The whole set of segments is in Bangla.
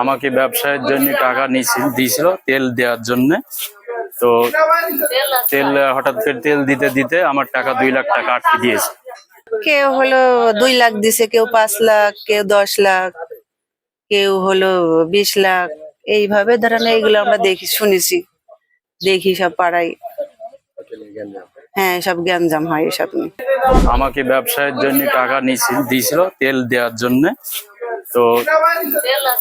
আমাকে ব্যবসায়ের জন্য টাকা নিয়েছিল দিয়েছিল তেল দেওয়ার জন্য। তো তেল হঠাৎ করে তেল দিতে দিতে আমার টাকা দুই লাখ টাকা আটকে দিয়েছে। কেউ হলো দুই লাখ দিছে কেউ পাঁচ লাখ কেউ দশ লাখ কেউ হলো বিশ লাখ। এইভাবে ধরেন এইগুলো আমরা দেখি শুনেছি। দেখি সব পাড়ায়। হ্যাঁ সব জ্ঞানজাম হয় এসব নিয়ে। আমাকে ব্যবসায়ের জন্য টাকা নিয়েছিল দিয়েছিল তেল দেওয়ার জন্য। তো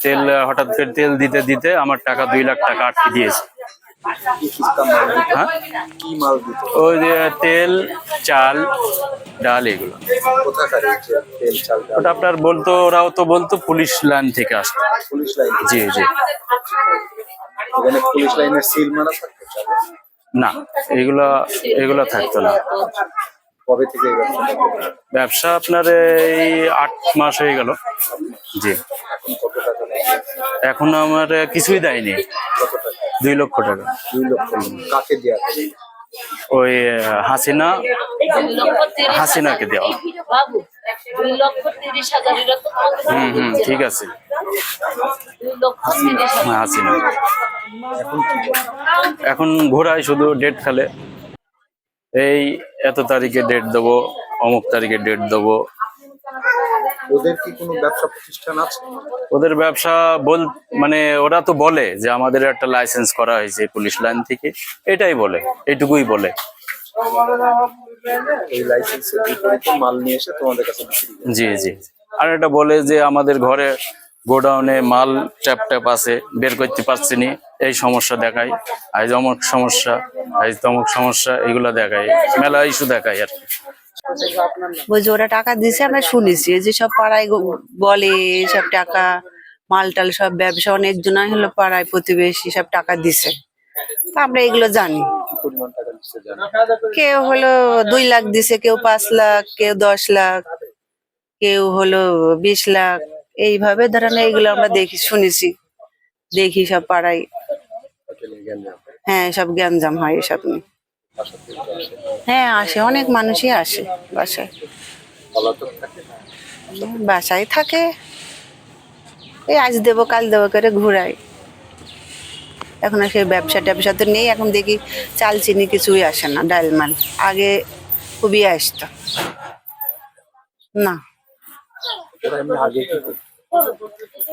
তেল হঠাৎ করে তেল দিতে দিতে আমার টাকা দুই লাখ টাকা আটকে দিয়েছে। হ্যাঁ? ওই যে তেল চাল ডাল এগুলো। ওটা আপনার বলতো ওরাও তো বলতো পুলিশ লাইন থেকে আসতো। পুলিশ লাইন জি জি। পুলিশ লাইনের সিল মারা না এগুলা এগুলা থাকতো না। কবে থেকে? ব্যবসা আপনার এই আট মাস হয়ে গেল। জি। এখন আমার কিছুই দেয়নি। দুই লক্ষ টাকা। দুই লক্ষ কাকে দেওয়া ওই হাসিনা হাসিনাকে দেওয়া। হুম হুম ঠিক আছে। হাসিনা। এখন এখন ঘোরায় শুধু ডেট খেলে। এই এত তারিখে ডেট দেবো অমুক তারিখে ডেট দেবো। ওদের কি কোনো ব্যবসা প্রতিষ্ঠান আছে? ওদের ব্যবসা বল মানে ওরা তো বলে যে আমাদের একটা লাইসেন্স করা হয়েছে পুলিশ লাইন থেকে। এটাই বলে এইটুকুই বলে। এই লাইসেন্সের বিপরীতে মাল নিয়ে এসে তোমাদের কাছে জি জি। আর এটা বলে যে আমাদের ঘরে গোডাউনে মাল ট্যাপ ট্যাপ আছে, বের করতে পারছি নি। এই সমস্যা দেখায় আজ অমুক সমস্যা আজ তমুক সমস্যা, এগুলো দেখায় মেলা ইস্যু দেখায় আর বলছে, ওরা টাকা দিছে, আমরা শুনেছি। যে সব পাড়ায় বলে, সব টাকা মাল টাল সব ব্যবসা অনেক জনাই হলো পাড়ায়, প্রতিবেশী সব টাকা দিছে। তা আমরা এগুলো জানো। কেউ হলো দুই লাখ দিছে, কেউ পাঁচ লাখ, কেউ দশ লাখ, কেউ হলো বিশ লাখ। এইভাবে ধরেন এইগুলো আমরা দেখি, শুনেছি। দেখি সব পাড়ায়। হ্যাঁ সব জ্ঞানজাম হয় এসব নিয়ে। হ্যাঁ আসে, অনেক মানুষই আসে বাসায়। বাসায় থাকে। এই আজ দেবো, কাল দেবো করে ঘুরাই এখন আর সেই ব্যবসা ট্যাবসা তো নেই, এখন দেখি চাল, চিনি কিছুই আসে না, ডাল, মাল। আগে খুবই আসতো। না।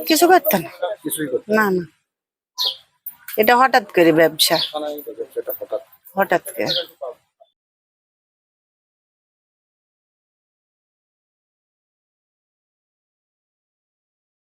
কিছু করতো না। না। না এটা হঠাৎ করে ব্যবসা। হঠাৎ করে।